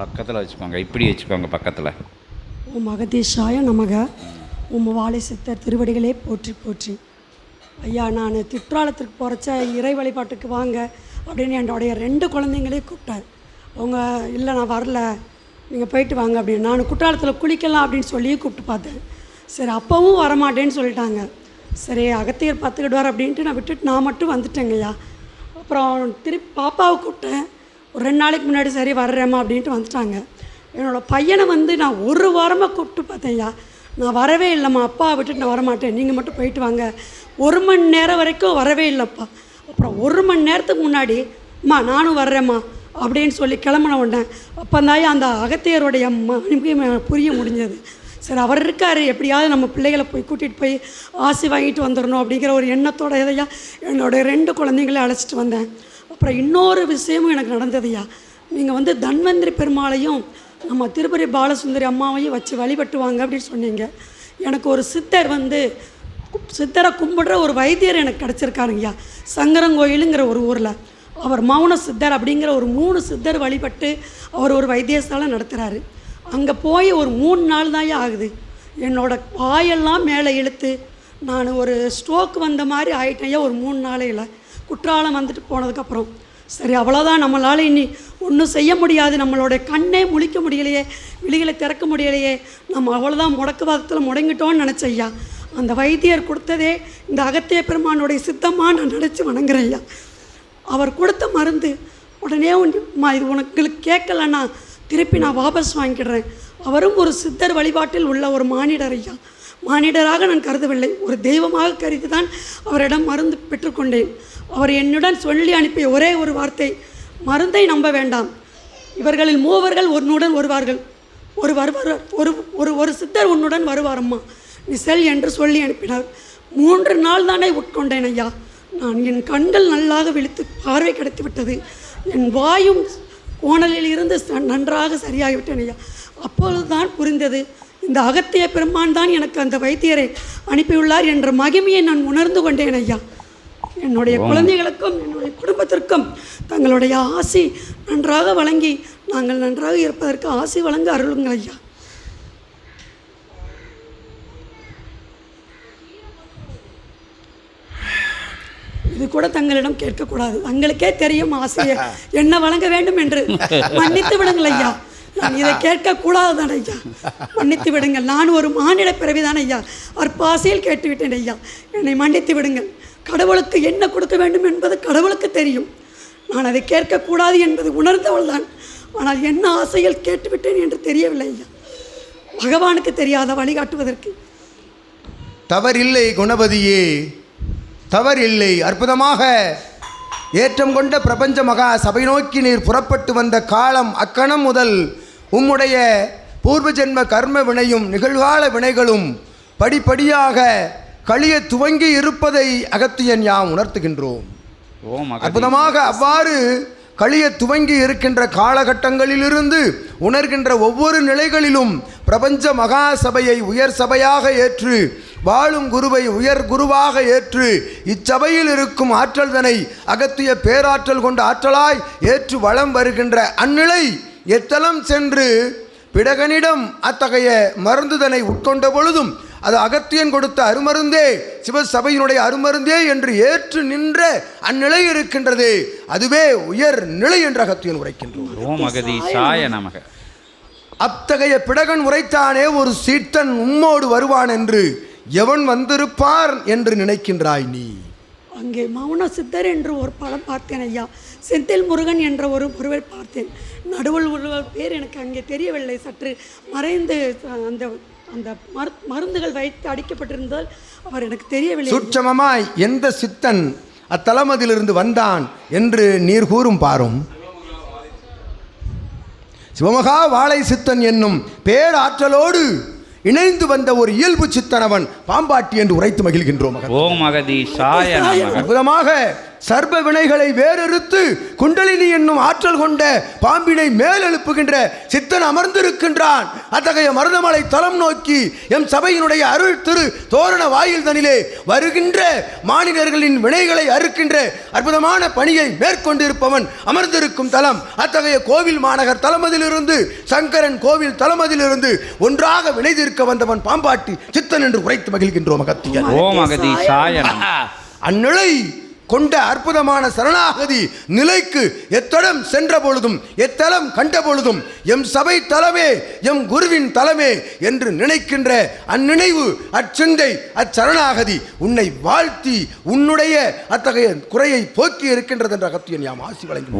பக்கத்தில் வச்சுக்கோங்க இப்படி வச்சுக்கோங்க பக்கத்தில். உன் மகதேஷாய நமக. உம் வாழை சித்தர் திருவடிகளே போற்றி போற்றி. ஐயா நான் திற்றாலத்திற்கு போகிறச்ச இறை வழிபாட்டுக்கு வாங்க அப்படின்னு என்னுடைய ரெண்டு குழந்தைங்களையும் கூப்பிட்டார். அவங்க இல்லை நான் வரல. நீங்கள் போயிட்டு வாங்க அப்படின்னு. நான் குற்றாலத்தில் குளிக்கலாம் அப்படின்னு சொல்லி கூப்பிட்டு பார்த்தேன். சரி அப்போவும் வரமாட்டேன்னு சொல்லிட்டாங்க. சரி அகத்தியர் பார்த்துக்கிடுவார் அப்படின்ட்டு நான் விட்டுட்டு நான் மட்டும் வந்துட்டேங்கய்யா. அப்புறம் திருப்பி பாப்பாவை கூப்பிட்டேன். ஒரு ரெண்டு நாளைக்கு முன்னாடி சரி வர்றேம்மா அப்படின்ட்டு வந்துட்டாங்க. என்னோடய பையனை வந்து நான் ஒரு வாரமாக கூப்பிட்டு பார்த்தேன்யா. நான் வரவே இல்லைம்மா அப்பா விட்டுட்டு நான் வரமாட்டேன். நீங்கள் மட்டும் போயிட்டு வாங்க. ஒரு மணி நேரம் வரைக்கும் வரவே இல்லைப்பா. அப்புறம் ஒரு மணி நேரத்துக்கு முன்னாடி அம்மா நானும் வர்றேம்மா அப்படின்னு சொல்லி கிளம்பின உடனே அப்போ அந்த அகத்தியருடைய ம- புரிய முடிஞ்சது. சரி அவர் இருக்கார். எப்படியாவது நம்ம பிள்ளைகளை போய் கூட்டிகிட்டு போய் ஆசி வாங்கிட்டு வந்துடணும் அப்படிங்கிற ஒரு எண்ணத்தோட இதையா என்னோட ரெண்டு குழந்தைங்கள அழைச்சிட்டு வந்தேன். அப்புறம் இன்னொரு விஷயமும் எனக்கு நடந்ததுயா? நீங்கள் வந்து தன்வந்திரி பெருமாளையும் நம்ம திருப்பதி பாலசுந்தரி அம்மாவையும் வச்சு வழிபட்டுவாங்க அப்படின்னு சொன்னீங்க. எனக்கு ஒரு சித்தர் வந்து சித்தரை கும்பிடுற ஒரு வைத்தியர் எனக்கு கிடச்சிருக்காருங்கய்யா. சங்கரங்கோயிலுங்கிற ஒரு ஊரில். அவர் மௌன சித்தர் அப்படிங்கிற ஒரு மூணு சித்தர் வழிபட்டு அவர் ஒரு வைத்தியசாலை நடத்துகிறாரு அங்கே போய் ஒரு மூணு நாள் தான் ஆகுது. என்னோடய வாயெல்லாம் மேலே இழுத்து நான் ஒரு ஸ்ட்ரோக் வந்த மாதிரி ஆயிட்டேன் ஒரு மூணு நாளையில். குற்றாலம் வந்துட்டு போனதுக்கப்புறம் சரி அவ்வளோதான் நம்மளால் இனி ஒன்றும் செய்ய முடியாது. நம்மளோட கண்ணே முழிக்க முடியலையே விழிகளை திறக்க முடியலையே. நம்ம அவ்வளோதான் முடக்குவாதத்தில் முடங்கிட்டோன்னு நினச்ச ஐயா. அந்த வைத்தியர் கொடுத்ததே இந்த அகத்திய பெருமானுடைய சித்தமாக நான் நினச்சி வணங்குறேன் ஐயா. அவர் கொடுத்த மருந்து உடனே உன்மா இது உனக்கு கேட்கலன்னா திருப்பி நான் வாபஸ் வாங்கிடுறேன். அவரும் ஒரு சித்தர் வழிபாட்டில் உள்ள ஒரு மானிடர் ஐயா. மானிடராக நான் கருதவில்லை. ஒரு தெய்வமாக கருதி தான் அவரிடம் மருந்து பெற்றுக்கொண்டேன். அவர் என்னுடன் சொல்லி அனுப்பிய ஒரே ஒரு வார்த்தை மருந்தை நம்ப வேண்டாம். இவர்களில் மூவர்கள் உன்னுடன் வருவார்கள். ஒரு வருவார் ஒரு ஒரு ஒரு சித்தர் உன்னுடன் வருவாரம்மா. நீ செல் என்று சொல்லி அனுப்பினார். மூன்று நாள் தானே உட்கொண்டேன் ஐயா. நான் என் கண்கள் நல்லாக விழித்து பார்வை கிடைத்துவிட்டது. என் வாயும் கோணலில் இருந்து ச- நன்றாக சரியாகிவிட்டேன் ஐயா. அப்பொழுதுதான் புரிந்தது. இந்த அகத்திய பெருமான் தான் எனக்கு அந்த வைத்தியரை அனுப்பியுள்ளார் என்ற மகிமையை நான் உணர்ந்து கொண்டேன் ஐயா. என்னுடைய குழந்தைகளுக்கும் என்னுடைய குடும்பத்திற்கும் தங்களுடைய ஆசி நன்றாக வழங்கி நாங்கள் நன்றாக இருப்பதற்கு ஆசி வழங்க அருளுங்கள் ஐயா. இது கூட தங்களிடம் கேட்கக்கூடாது. தங்களுக்கே தெரியும் ஆசையை. என்ன வழங்க வேண்டும் என்று. மன்னித்து விடுங்கள் ஐயா. நான் இதை கேட்கக்கூடாதுதான் ஐயா. மன்னித்து விடுங்கள். நான் ஒரு மானிட பிறவிதான் ஐயா. அற்பாசையில் கேட்டுவிட்டேன் ஐயா. என்னை மன்னித்து விடுங்கள். கடவுளுக்கு என்ன கொடுக்க வேண்டும் என்பது கடவுளுக்கு தெரியும். நான் அதை கேட்கக்கூடாது என்பது உணர்ந்தவள் தான் ஆனால் என்ன ஆசையில் கேட்டுவிட்டேன் என்று தெரியவில்லை ஐயா. பகவானுக்கு தெரியாத வழிகாட்டுவதற்கு தவறில்லை குணபதியே. தவறில்லை. அற்புதமாக ஏற்றம் கொண்ட பிரபஞ்ச மகா சபை நோக்கி நீர் புறப்பட்டு வந்த காலம் அக்கணம் முதல் உம்முடைய பூர்வ ஜென்ம கர்ம வினையும் நிகழ்கால வினைகளும் படிப்படியாக கழிய துவங்கி இருப்பதை அகத்தியன் யாம் உணர்த்துகின்றோம். அற்புதமாக அவ்வாறு கழிய துவங்கி இருக்கின்ற காலகட்டங்களிலிருந்து உணர்கின்ற ஒவ்வொரு நிலைகளிலும் பிரபஞ்ச மகா சபையை உயர் சபையாக ஏற்று வாழும் குருவை உயர் குருவாக ஏற்று இச்சபையில் இருக்கும் ஆற்றல்தனை அகத்திய பேராற்றல் கொண்ட ஆற்றலாய் ஏற்று வளம் வருகின்ற அந்நிலை எத்தலம் சென்று பிடகனிடம் அத்தகைய மருந்துதனை உட்கொண்ட பொழுதும் அது அகத்தியன் கொடுத்த அருமருந்தே சிவசபையினுடைய அருமருந்தே என்று ஏற்று நின்ற அந்நிலை இருக்கின்றது. அதுவே உயர் நிலை என்று அகத்தியன் உரைக்கின்றோம் ஓம் அகதி சாய நமக. அத்தகைய பிடகன் உரைத்தானே ஒரு சீட்டன் உம்மோடு வருவான் என்று எவன் வந்திருப்பார் என்று நினைக்கின்றாய் நீ? அங்கே மௌன சித்தர் என்று ஒரு படம் பார்த்தேன் ஐயா. செந்தில் முருகன் என்ற ஒரு ஒருவர் பார்த்தேன். நடுவில் ஒருவர் பேர் எனக்கு அங்கே தெரியவில்லை. சற்று மறைந்து அந்த அந்த மரு மருந்துகள் வைத்து அடிக்கப்பட்டிருந்தால் அவர் எனக்கு தெரியவில்லை. சுட்சமமாய் எந்த சித்தன் அத்தலமதிலிருந்து வந்தான் என்று நீர் கூறும் பாரும். சிவமகா வாழை சித்தன் என்னும் பேராற்றலோடு இணைந்து வந்த ஒரு இயல்பு சித்தனவன் பாம்பாட்டி என்று உரைத்து மகிழ்கின்றோம். ஓம் அகதி அற்புதமாக சர்ப வினைகளை வேறறுத்து குண்டலினி என்னும் ஆற்றல் கொண்ட பாம்பினை மேலெழுப்புகின்ற சித்தன் அமர்ந்திருக்கின்றான். அத்தகைய மருதமலை தலம் நோக்கி எம் சபையினுடைய அருள் திரு தோரண வாயில் தனிலே வருகின்ற மாநிலர்களின் வினைகளை அறுக்கின்ற அற்புதமான பணியை மேற்கொண்டிருப்பவன் அமர்ந்திருக்கும் தலம். அத்தகைய கோவில் மாநகர் தலமதிலிருந்து சங்கரன் கோவில் தலமதிலிருந்து ஒன்றாக வினை தீர்க்க வந்தவன் பாம்பாட்டி சித்தன் என்று உரைத்து மகிழ்கின்றோம் அகத்தியன் ஓம் அகதீசாய நமக அந்நிலை கொண்ட அற்புதமான சரணாகதி நிலைக்கு எத்தடம் சென்ற பொழுதும் எத்தலம் கண்ட பொழுதும் எம் சபை தலமே எம் குருவின் தலமே என்று நினைக்கின்ற அந்நினைவு அச்சிந்தை அச்சரணாகதி உன்னை வாழ்த்தி உன்னுடைய அத்தகைய குறையை போக்கி இருக்கின்றது என்ற அகத்தியன் யாம் ஆசி வழங்கி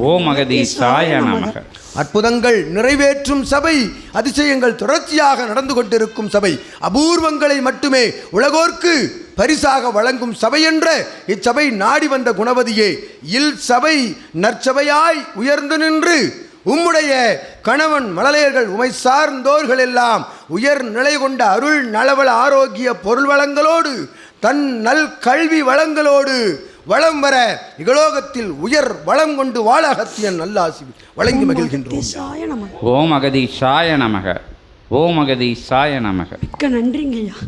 நமக. அற்புதங்கள் நிறைவேற்றும் சபை அதிசயங்கள் தொடர்ச்சியாக நடந்து கொண்டிருக்கும் சபை அபூர்வங்களை மட்டுமே உலகோர்க்கு பரிசாக வழங்கும் சபை என்ற இச்சபை நாடி வந்த குணவதியே இல் சபை நற்சபையாய் உயர்ந்து நின்று உம்முடைய கணவன் மழலையர்கள் உமை சார்ந்தோர்கள் எல்லாம் உயர் நிலை கொண்ட அருள் நலவள ஆரோக்கிய பொருள் வளங்களோடு தன் நல் கல்வி வளங்களோடு வளம் வர இகலோகத்தில் உயர் வளம் கொண்டு வாழ அகத்தியன் நல்லாசி வழங்கி மகிழ்கின்றோம். ஓம் அகதீசாய நமக. ஓம் அகதீசாய நமக. மிக்க நன்றிங்க ஐயா